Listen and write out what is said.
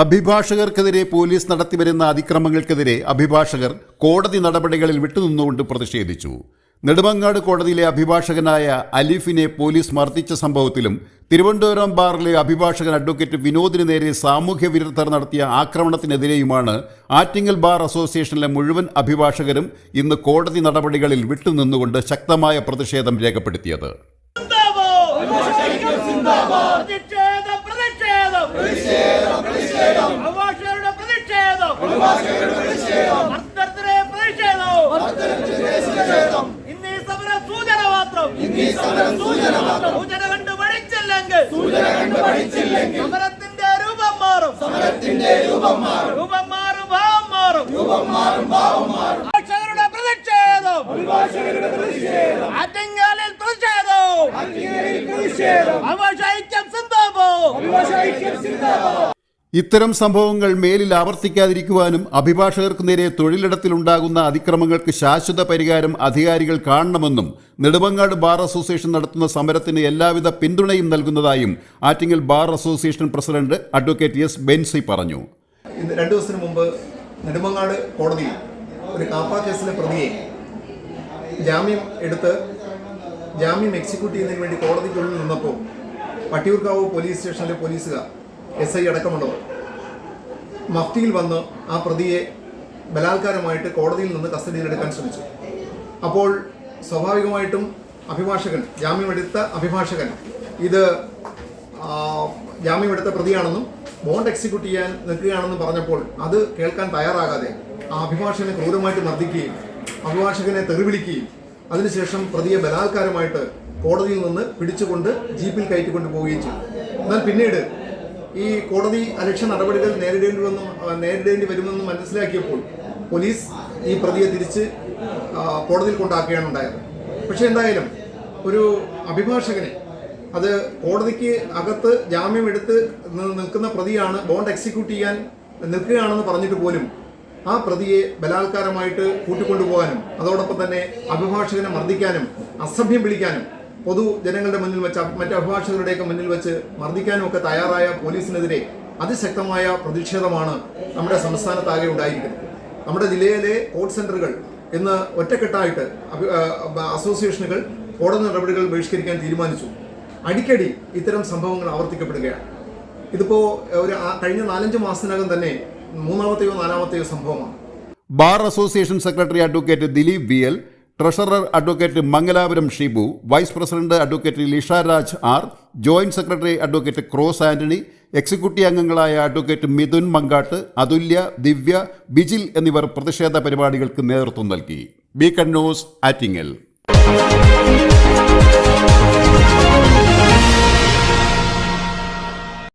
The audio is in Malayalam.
അഭിഭാഷകർക്കെതിരെ പോലീസ് നടത്തിവരുന്ന അതിക്രമങ്ങൾക്കെതിരെ അഭിഭാഷകർ കോടതി നടപടികളിൽ വിട്ടുനിന്നുകൊണ്ട് പ്രതിഷേധിച്ചു. നെടുമങ്ങാട് കോടതിയിലെ അഭിഭാഷകനായ അലിഫിനെ പോലീസ് മർദ്ദിച്ച സംഭവത്തിലും തിരുവനന്തപുരം ബാറിലെ അഭിഭാഷകൻ അഡ്വക്കേറ്റ് വിനോദിന് നേരെ സാമൂഹ്യ വിരുദ്ധർ നടത്തിയ ആക്രമണത്തിനെതിരെയുമാണ് ആറ്റിങ്ങൽ ബാർ അസോസിയേഷനിലെ മുഴുവൻ അഭിഭാഷകരും ഇന്ന് കോടതി നടപടികളിൽ വിട്ടുനിന്നുകൊണ്ട് ശക്തമായ പ്രതിഷേധം രേഖപ്പെടുത്തിയത്. സിന്ദാബാദ് പ്രതിഷേധം പ്രതിഷേധം അഭിഭാഷകരുടെ പ്രതിഷേധം മർദ്ദനത്തിനെതിരെ പ്രതിഷേധം ഇന്ന് ഈ സമരം സൂചന മാത്രം. സൂചന കണ്ട് പഠിച്ചില്ലെങ്കിൽ സമരത്തിന്റെ രൂപം മാറും. സമരത്തിന്റെ രൂപം മാറും. രൂപം മാറും ഭാവം മാറും. അഭിഭാഷകരുടെ പ്രതിഷേധം. ആറ്റിങ്ങലിൽ പ്രതിഷേധം. അഭിഭാഷ ഐക്യം ഇത്തരം സംഭവങ്ങൾ മേലിൽ ആവർത്തിക്കാതിരിക്കുവാനും അഭിഭാഷകർക്ക് നേരെ തൊഴിലിടത്തിലുണ്ടാകുന്ന അതിക്രമങ്ങൾക്ക് ശാശ്വത പരിഹാരം അധികാരികൾ കാണണമെന്നും നെടുമങ്ങാട് ബാർ അസോസിയേഷൻ നടത്തുന്ന സമരത്തിന് എല്ലാവിധ പിന്തുണയും നൽകുന്നതായും Attingal bar association president advocate S Benzi പറഞ്ഞു. രണ്ടു ദിവസത്തിന് മുമ്പ് നെടുമങ്ങാട് കോടതിയിൽ ഒരു കാപ്പ കേസിലെ പ്രതിയെ ജാമ്യം എടുത്ത് ജാമ്യം എക്സിക്യൂട്ട് ചെയ്യുന്നതിന് വേണ്ടി കോടതിക്കുള്ളിൽ നിന്നപ്പോൾ പട്ടിയൂർക്കാവ് പോലീസ് സ്റ്റേഷനിലെ പോലീസുകാർ എസ് ഐ അടക്കമുള്ളവർ. മഫ്തിയിൽ വന്ന് ആ പ്രതിയെ ബലാത്കാരമായിട്ട് കോടതിയിൽ നിന്ന് കസ്റ്റഡിയിലെടുക്കാൻ ശ്രമിച്ചു. അപ്പോൾ സ്വാഭാവികമായിട്ടും അഭിഭാഷകൻ ജാമ്യമെടുത്ത അഭിഭാഷകൻ ഇത് ജാമ്യമെടുത്ത പ്രതിയാണെന്നും ബോണ്ട് എക്സിക്യൂട്ട് ചെയ്യാൻ നിൽക്കുകയാണെന്നും പറഞ്ഞപ്പോൾ അത് കേൾക്കാൻ തയ്യാറാകാതെ ആ അഭിഭാഷകനെ ക്രൂരമായിട്ട് മർദ്ദിക്കുകയും അഭിഭാഷകനെ തെറിവിളിക്കുകയും അതിനുശേഷം പ്രതിയെ ബലാത്കാരമായിട്ട് കോടതിയിൽ നിന്ന് പിടിച്ചുകൊണ്ട് ജീപ്പിൽ കയറ്റിക്കൊണ്ട് പോവുകയും ചെയ്തു. എന്നാൽ പിന്നീട് ഈ കോടതി അലക്ഷ്യ നടപടികൾ നേരിടേണ്ടി വന്നും നേരിടേണ്ടി വരുമെന്ന് മനസ്സിലാക്കിയപ്പോൾ പോലീസ് ഈ പ്രതിയെ തിരിച്ച് കോടതിയിൽ കൊണ്ടാക്കുകയാണ് ഉണ്ടായത്. പക്ഷേ എന്തായാലും ഒരു അഭിഭാഷകനെ അത് കോടതിക്ക് അകത്ത് ജാമ്യം എടുത്ത് നിൽക്കുന്ന പ്രതിയാണ് ബോണ്ട് എക്സിക്യൂട്ട് ചെയ്യാൻ നിൽക്കുകയാണെന്ന് പറഞ്ഞിട്ട് പോലും ആ പ്രതിയെ ബലാത്കാരമായിട്ട് കൂട്ടിക്കൊണ്ടുപോകാനും അതോടൊപ്പം തന്നെ അഭിഭാഷകനെ മർദ്ദിക്കാനും അസഭ്യം വിളിക്കാനും പൊതു ജനങ്ങളുടെ മുന്നിൽ വെച്ച് മറ്റു അഭിഭാഷകരുടെയൊക്കെ മുന്നിൽ വെച്ച് മർദ്ദിക്കാനും ഒക്കെ തയ്യാറായ പോലീസിനെതിരെ അതിശക്തമായ പ്രതിഷേധമാണ് നമ്മുടെ സംസ്ഥാനത്താകെ ഉണ്ടായിരിക്കുന്നത്. നമ്മുടെ ജില്ലയിലെ കോർട്ട് സെന്ററുകൾ ഇന്ന് ഒറ്റക്കെട്ടായിട്ട് അസോസിയേഷനുകൾ കോടതി നടപടികൾ ബഹിഷ്കരിക്കാൻ തീരുമാനിച്ചു. അടിക്കടി ഇത്തരം സംഭവങ്ങൾ ആവർത്തിക്കപ്പെടുകയാണ്. ഇതിപ്പോ ഒരു കഴിഞ്ഞ നാലഞ്ച് മാസത്തിനകം തന്നെ മൂന്നാമത്തെയോ നാലാമത്തെയോ സംഭവമാണ്. Bar association secretary advocate Dileep V L treasurer advocate Mangalapuram Shibu vice president advocate Lisha R joint secretary advocate cross Antony executive അംഗങ്ങളായ അഡ്വക്കേറ്റ് മിഥുൻ മങ്കാട്ട് അതുല്യ ദിവ്യ ബിജിൽ എന്നിവർ പ്രതിഷേധ പരിപാടികൾക്ക് നേതൃത്വം നൽകി. ബി കണ്ണൂസ് ആറ്റിങ്ങൽ.